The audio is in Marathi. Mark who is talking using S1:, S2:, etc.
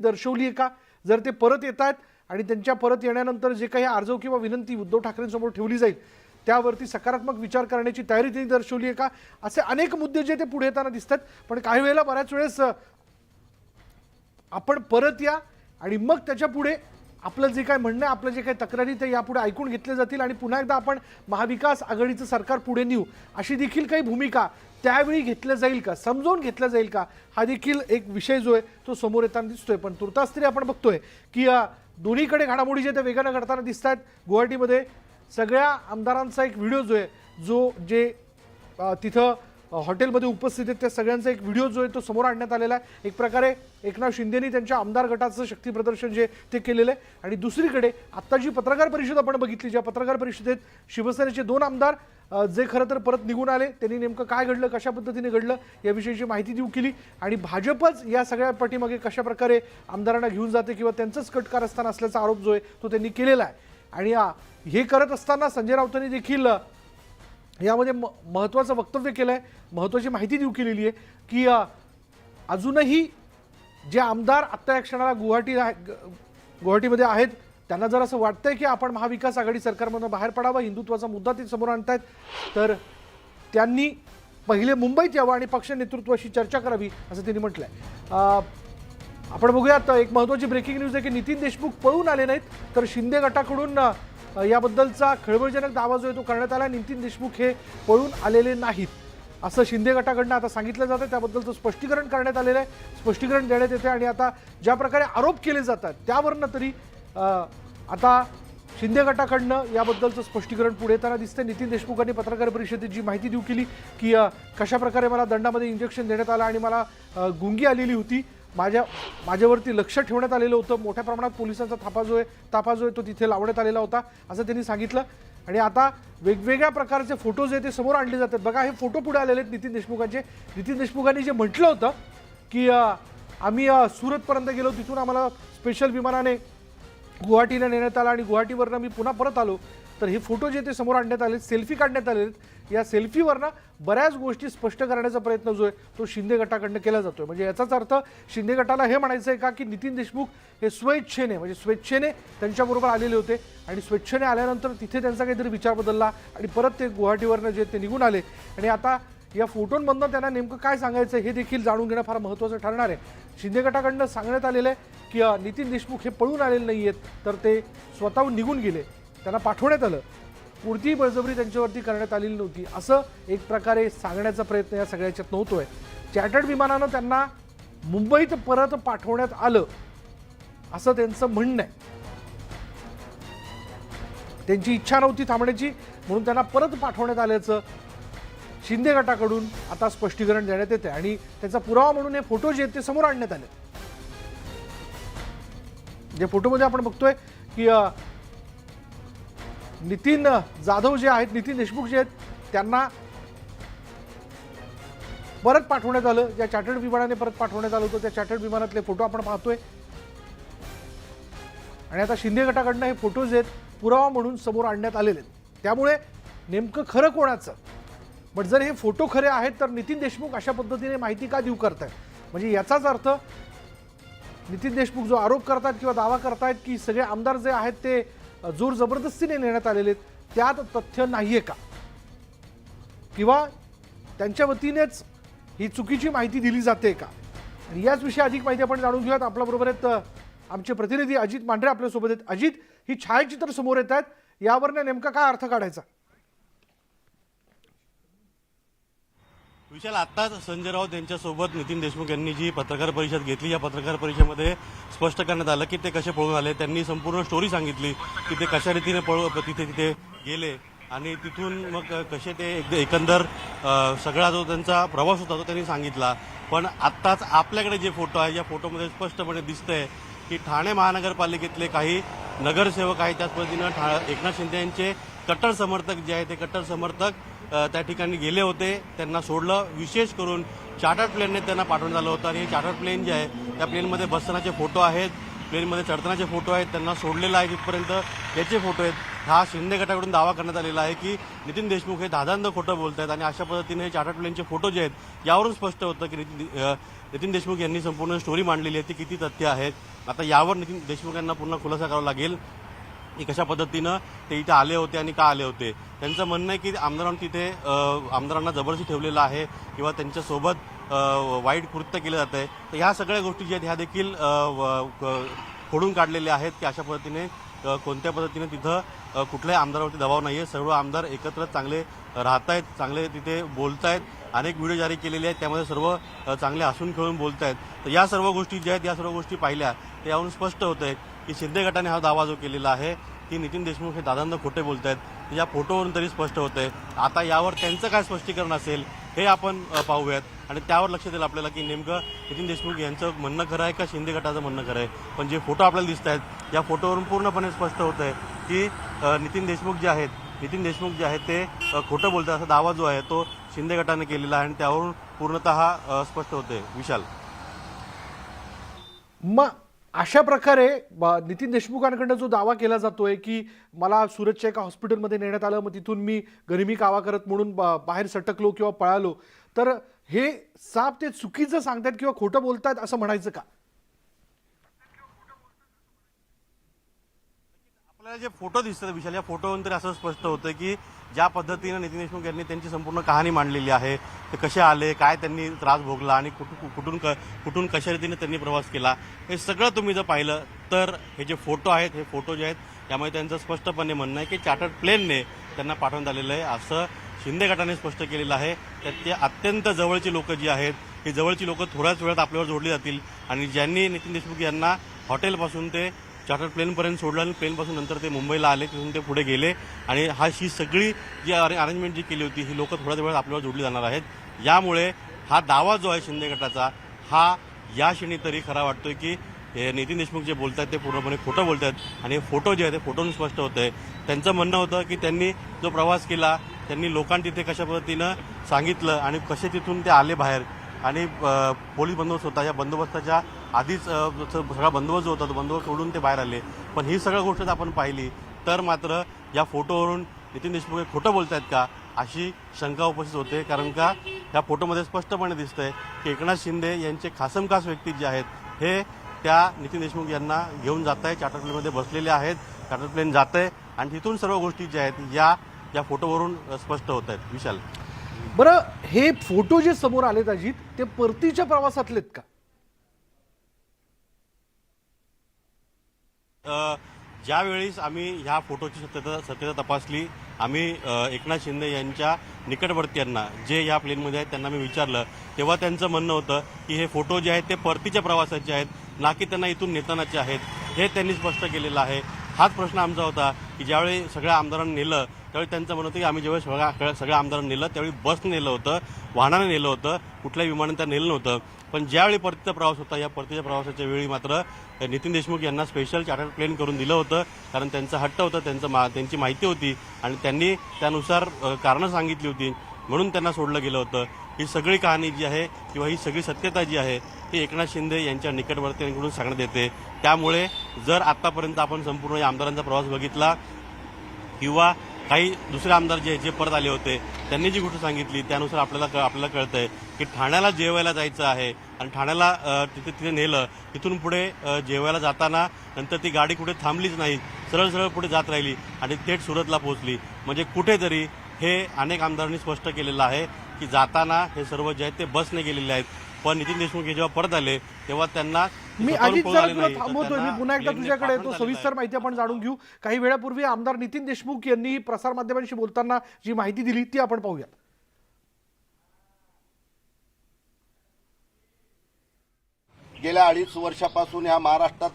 S1: दर्शवली आहे का? जर ते परत येत आहेत आणि त्यांच्या परत येण्यानंतर जे काही अर्ज किंवा विनंती उद्धव ठाकरेंसमोर ठेवली जाईल त्यावरती सकारात्मक विचार करण्याची तयारी त्यांनी दर्शवली आहे का? असे अनेक मुद्दे जे ते पुढे येताना दिसतात. पण काही वेळेला बऱ्याच वेळेस आपण परत या आणि मग त्याच्या पुढे आपलं जे काय म्हणणं आहे आपलं जे काही तक्रारी ते यापुढे ऐकून घेतले जातील आणि पुन्हा एकदा आपण महाविकास आघाडीचं सरकार पुढे नेऊ अशी देखील काही भूमिका त्यावेळी घेतल्या जाईल का? समजावून घेतल्या जाईल का? हा देखील एक विषय जो आहे तो समोर येताना दिसतोय. पण तुर्तास तरी आपण बघतोय की दोन्हीकडे घडामोडी जे त्या वेगानं घडताना दिसत आहेत गुवाहाटीमध्ये सगळ्या आमदारांचा एक व्हिडिओ जो आहे जो जे तिथं हॉटेलमध्ये उपस्थित आहेत. त्या सगळ्यांचा एक व्हिडिओ जो आहे तो समोर आणण्यात आलेला आहे. एक प्रकारे एकनाथ शिंदेनी त्यांच्या आमदार गटाचं शक्ती प्रदर्शन जे ते केलेलं आहे. आणि दुसरीकडे आत्ता जी पत्रकार परिषद आपण बघितली ज्या पत्रकार परिषदेत शिवसेनेचे दोन आमदार जे खरं तर परत निघून आले त्यांनी नेमकं काय घडलं कशा पद्धतीने घडलं याविषयीची माहिती देऊ केली. आणि भाजपच या सगळ्या पाठीमागे कशा प्रकारे आमदारांना घेऊन जाते किंवा त्यांचंच कटकारस्थान असल्याचा आरोप जो आहे तो त्यांनी केलेला आहे. आणि हे करत असताना संजय राऊतांनी देखील यामध्ये म महत्त्वाचं वक्तव्य केलं आहे महत्त्वाची माहिती देऊ केलेली आहे की अजूनही जे आमदार आत्ता या क्षणाला गुवाहाटी आहे- ग- गुवाहाटीमध्ये आहेत त्यांना जर असं वाटतंय की आपण महाविकास आघाडी सरकारमधून बाहेर पडावं हिंदुत्वाचा मुद्दा ते समोर आणतायत तर त्यांनी पहिले मुंबईत यावं आणि पक्ष नेतृत्वाशी चर्चा करावी असं त्यांनी म्हटलं आहे आपण बघूयात एक महत्त्वाची ब्रेकिंग न्यूज आहे की नितीन देशमुख पळून आले नाहीत तर शिंदे गटाकडून याबद्दलचा खळबळजनक दावा जो आहे तो करण्यात आला नितीन देशमुख हे पळून आलेले नाहीत. असं शिंदे गटाकडनं आता सांगितलं जातं त्याबद्दलचं स्पष्टीकरण करण्यात आलेलं आहे. स्पष्टीकरण देण्यात येते आणि आता ज्या प्रकारे आरोप केले जातात त्यावरनं तरी आता शिंदे गटाकडनं याबद्दलचं स्पष्टीकरण पुढे येताना दिसतं नितीन देशमुखांनी पत्रकार परिषदेत जी माहिती देऊ केली की कशा प्रकारे मला दंडामध्ये इंजेक्शन देण्यात आलं आणि मला गुंगी आलेली होती. माझ्या माझ्यावरती लक्ष ठेवण्यात आलेलं होतं. मोठ्या प्रमाणात पोलिसांचा थापा जो आहे थापा जो आहे तो तिथे लावण्यात आलेला होता असं त्यांनी सांगितलं. आणि आता वेगवेगळ्या प्रकारचे फोटोज आहे ते समोर आणले जातात. बघा हे फोटो पुढे आलेले आहेत नितीन देशमुखांचे. नितीन देशमुखांनी जे म्हटलं होतं की आम्ही सुरतपर्यंत गेलो तिथून आम्हाला स्पेशल विमानाने गुवाहाटीला नेण्यात आला आणि गुवाहाटीवरनं मी पुन्हा परत आलो तर हे फोटो जे ते समोर आणण्यात आले सेल्फी काढण्यात आले आहेत या सेल्फीवरनं बऱ्याच गोष्टी स्पष्ट करण्याचा प्रयत्न जो आहे तो शिंदे गटाकडनं केला जातोय. म्हणजे याचाच अर्थ शिंदे गटाला हे म्हणायचं आहे का की नितीन देशमुख हे स्वेच्छेने म्हणजे स्वेच्छेने त्यांच्याबरोबर आलेले होते आणि स्वेच्छेने आल्यानंतर तिथे त्यांचा काहीतरी विचार बदलला आणि परत ते गुवाहाटीवरनं जे ते निघून आले. आणि आता या फोटोंमधनं त्यांना नेमकं काय सांगायचं हे देखील जाणून घेणं फार महत्त्वाचं ठरणार आहे. शिंदे गटाकडनं सांगण्यात आलेलं आहे की नितीन देशमुख हे पळून आलेले नाही आहेत तर ते स्वतःहून निघून गेले. त्यांना पाठवण्यात आलं. कोणतीही बळजबरी त्यांच्यावरती करण्यात आलेली नव्हती. असं एक प्रकारे सांगण्याचा प्रयत्न या सगळ्याच्यात नव्हतोय. चॅटर्ड विमानानं त्यांना मुंबईत परत पाठवण्यात आलं असं त्यांचं म्हणणं आहे. त्यांची इच्छा नव्हती थांबण्याची म्हणून त्यांना परत पाठवण्यात आल्याचं शिंदे गटाकडून आता स्पष्टीकरण देण्यात येते आणि त्याचा पुरावा म्हणून हे फोटो जे आहेत ते समोर आणण्यात आले जे फोटोमध्ये आपण बघतोय की नितीन जाधव जे आहेत नितीन देशमुख जे आहेत त्यांना परत पाठवण्यात आलं. ज्या चार्टर्ड विमानाने परत पाठवण्यात आलं होतं त्या चार्टर्ड विमानातले फोटो आपण पाहतोय. आणि आता शिंदे गटाकडनं हे फोटोज आहेत पुरावा म्हणून समोर आणण्यात आलेले आहेत. त्यामुळे नेमकं खरं कोणाचं? पण जर हे फोटो खरे आहेत तर नितीन देशमुख अशा पद्धतीने माहिती का देऊ करतायत? म्हणजे याचाच अर्थ नितीन देशमुख जो आरोप करतात किंवा दावा करतायत की सगळे आमदार जे आहेत ते जोर जबरदस्तीने नेण्यात आलेले आहेत त्यात तथ्य नाही आहे का? किंवा त्यांच्या वतीनेच ही चुकीची माहिती दिली जाते का? आणि याच विषयी अधिक माहिती आपण जाणून घेऊयात. आपल्याबरोबर आहेत आमचे प्रतिनिधी अजित मांढरे आपल्यासोबत आहेत. अजित ही छायाचित्र समोर येत आहेत यावरनं नेमका काय अर्थ काढायचा?
S2: विशाल आत्ताच संजय राऊत यांच्यासोबत नितीन देशमुख यांनी जी पत्रकार परिषद घेतली या पत्रकार परिषदेमध्ये स्पष्ट करण्यात आलं की ते कसे पळून आले त्यांनी संपूर्ण स्टोरी सांगितली की ते कशा रीतीने पळू तिथे तिथे गेले आणि तिथून मग कसे ते एकंदर सगळा जो त्यांचा प्रवास होता तो त्यांनी सांगितला. पण आत्ताच आपल्याकडे जे फोटो आहे या फोटोमध्ये स्पष्टपणे दिसतंय की ठाणे महानगरपालिकेतले काही नगरसेवक आहेत त्याच पद्धतीनं ठा एकनाथ शिंदे यांचे कट्टर समर्थक जे आहे ते कट्टर समर्थक त्या ठिकाणी गेले होते. त्यांना सोडलं. विशेष करून चार्टर प्लेनने त्यांना पाठवण्यात आलं होतं. आणि हे चार्टर प्लेन जे आहे त्या प्लेनमध्ये बसतानाचे फोटो आहेत. प्लेनमध्ये चढतानाचे फोटो आहेत. त्यांना सोडलेलं आहे तिथपर्यंत याचे फोटो आहेत. हा शिंदे गटाकडून दावा करण्यात आलेला आहे की नितीन देशमुख हे दादांद खोटं बोलत आहेत आणि अशा पद्धतीने हे चार्टर प्लेनचे फोटो जे आहेत यावरून स्पष्ट होतं की नितीन नितीन देशमुख यांनी संपूर्ण स्टोरी मांडलेली आहे. ती किती तथ्य आहेत? आता यावर नितीन देशमुख यांना पुन्हा खुलासा करावा लागेल. की कशा पद्धतीनं ते इथे आले होते आणि का आले होते. त्यांचं म्हणणं आहे की आमदारांना तिथे आमदारांना जबरदस्ती ठेवलेलं आहे किंवा त्यांच्यासोबत वाईट कृत्य केलं जात आहे. तर ह्या सगळ्या गोष्टी ज्या आहेत ह्या देखील व- क- खोडून काढलेल्या आहेत की अशा पद्धतीने कोणत्या पद्धतीने तिथं कुठल्याही आमदारावरती दबाव नाही आहे सर्व आमदार एकत्र चांगले राहत आहेत चांगले तिथे बोलत आहेत अनेक व्हिडिओ जारी केलेले आहेत. त्यामध्ये सर्व चांगले हसून खेळून बोलत आहेत तर या सर्व गोष्टी ज्या आहेत या सर्व गोष्टी पाहिल्या तर यावरून स्पष्ट होत आहे की शिंदे गटाने हा दावा जो केलेला आहे की नितीन देशमुख हे दादांना खोटे बोलत आहेत या फोटोवरून तरी स्पष्ट होत आहे. आता यावर त्यांचं काय स्पष्टीकरण असेल हे आपण पाहूयात. आणि त्यावर लक्ष देईल आपल्याला की नेमकं नितीन देशमुख यांचं म्हणणं खरं आहे का शिंदे गटाचं म्हणणं खरं आहे? पण जे फोटो आपल्याला दिसत आहेत या फोटोवरून पूर्णपणे स्पष्ट होत आहे की नितीन देशमुख जे आहेत नितीन देशमुख जे आहेत ते खोटं बोलतात असा दावा जो आहे तो शिंदे गटाने केलेला आहे आणि त्यावरून पूर्णतः स्पष्ट होते. विशाल.
S1: मग अशा प्रकारे ब- नितीन देशमुखांकडनं जो दावा केला जातोय की मला सुरतच्या एका हॉस्पिटलमध्ये नेण्यात आलं मग तिथून मी गरिबी कावा करत म्हणून ब- बाहेर सटकलो किंवा पळालो. तर हे साप ते चुकीचं सांगतात किंवा खोटं बोलतात असं म्हणायचं का?
S2: आपल्याला जे फोटो दिसतात विशाल या फोटोवरून तरी असं स्पष्ट होतं की ज्या पद्धतीनं नितीन देशमुख यांनी त्यांची संपूर्ण कहाणी मांडलेली आहे ते कसे आले काय त्यांनी त्रास भोगला आणि कुठून कुठून क- कुठून कशा रीतीने त्यांनी प्रवास केला हे सगळं तुम्ही जर पाहिलं तर हे जे फोटो आहेत हे फोटो जे आहेत त्यामुळे त्यांचं स्पष्टपणे म्हणणं आहे की चार्टर्ड प्लेनने त्यांना पाठवण्यात आलेलं आहे. असं शिंदे गटाने स्पष्ट केलेलं आहे तर ते अत्यंत जवळची लोकं जी आहेत ही जवळची लोकं थोड्याच वेळात आपल्यावर जोडली जातील आणि ज्यांनी नितीन देशमुख यांना हॉटेलपासून ते चार्टर प्लेनपर्यंत सोडलं आणि प्लेनपासून नंतर ते मुंबईला आले तिथून ते पुढे गेले. आणि हा ही सगळी जी अरेंजमेंट जी केली होती ही लोकं थोड्याच वेळात आपल्यावर जोडली जाणार आहेत. यामुळे हा दावा जो आहे शिंदे गटाचा हा या क्षणी तरी खरा वाटतोय की हे नितीन देशमुख जे बोलतात ते पूर्णपणे खोटं बोलतात आणि हे फोटो जे आहे ते फोटोन स्पष्ट होत आहे त्यांचं म्हणणं होतं की त्यांनी जो प्रवास केला त्यांनी लोकांना तिथे कशा पद्धतीनं सांगितलं आणि कसे तिथून ते आले बाहेर. आणि पोलीस बंदोबस्त होता. या बंदोबस्ताच्या आधीच सगळा बंदोबस्त होता तो बंदोबस्त सोडून ते बाहेर आले. पण ही सगळ्या गोष्ट जर आपण पाहिली तर मात्र या फोटोवरून नितीन देशमुख हे खोटं बोलतायत का अशी शंका उपस्थित होते. कारण का या फोटोमध्ये स्पष्टपणे दिसतंय की एकनाथ शिंदे यांचे खासमखास व्यक्ती जे आहेत हे त्या नितीन देशमुख यांना घेऊन जात आहे चार्टर प्लेनमध्ये बसलेले आहेत चार्टर प्लेन जात आहे आणि तिथून सर्व गोष्टी ज्या आहेत या या फोटोवरून स्पष्ट होत आहेत विशाल.
S1: बरं हे फोटो जे समोर आलेत अजित ते परतीच्या प्रवासातलेत का?
S2: ज्यावेळेस आम्ही ह्या फोटोची सत्यता सत्यता तपासली आम्ही एकनाथ शिंदे यांच्या निकटवर्तीयांना जे या प्लेनमध्ये आहेत त्यांना मी विचारलं तेव्हा त्यांचं म्हणणं होतं की हे फोटो जे आहेत ते परतीच्या प्रवासाचे आहेत ना की त्यांना इथून नेतानाचे आहेत हे त्यांनी स्पष्ट केलेलं आहे. हाच प्रश्न आमचा होता की ज्यावेळी सगळ्या आमदारांनी नेलं त्यावेळी त्यांचं म्हणत होतं की आम्ही जेव्हा सगळ्या सगळ्या आमदार नेलं त्यावेळी बसने नेलं होतं वाहनाने नेलं होतं कुठल्याही विमानाने त्या नेलं नव्हतं. पण ज्यावेळी परतीचा प्रवास होता या परतीच्या प्रवासाच्या वेळी मात्र नितीन देशमुख यांना स्पेशल चार्टर प्लेन करून दिलं होतं. कारण त्यांचा हट्ट होतं त्यांचं मा त्यांची माहिती होती आणि त्यांनी त्यानुसार कारणं सांगितली होती. म्हणून त्यांना सोडलं गेलं होतं. ही सगळी कहाणी जी आहे किंवा ही सगळी सत्यता जी आहे ती एकनाथ शिंदे यांच्या निकटवर्तींकडून सांगण्यात येते. त्यामुळे जर आत्तापर्यंत आपण संपूर्ण या आमदारांचा प्रवास बघितला किंवा काही दुसरे आमदार जे जे परत आले होते त्यांनी जी गोष्ट सांगितली त्यानुसार आपल्याला क- आपल्याला कळतंय की ठाण्याला जेवायला जायचं आहे आणि ठाण्याला तिथे तिथे नेलं तिथून पुढे जेवायला जाताना नंतर ती गाडी कुठे थांबलीच नाही सरळ सरळ पुढे जात राहिली आणि थेट सुरतला पोहोचली. म्हणजे कुठेतरी हे अनेक आमदारांनी स्पष्ट केलेलं आहे की जाताना हे सर्व जे आहेत ते बसने गेलेले आहेत. पण नितीन देशमुख हे जेव्हा परत आले तेव्हा त्यांना
S1: मी अजित जरा तुला थांबवतोय मी पुन्हा एकदा तुझ्याकडे येतो सविस्तर. माहिती आपण जाणून घेऊ. काही वेळापूर्वी आमदार नितीन देशमुख यांनी प्रसारमाध्यमांशी बोलताना जी माहिती दिली ती आपण पाहूया
S3: गेल्या अडीच वर्षापासून या महाराष्ट्रात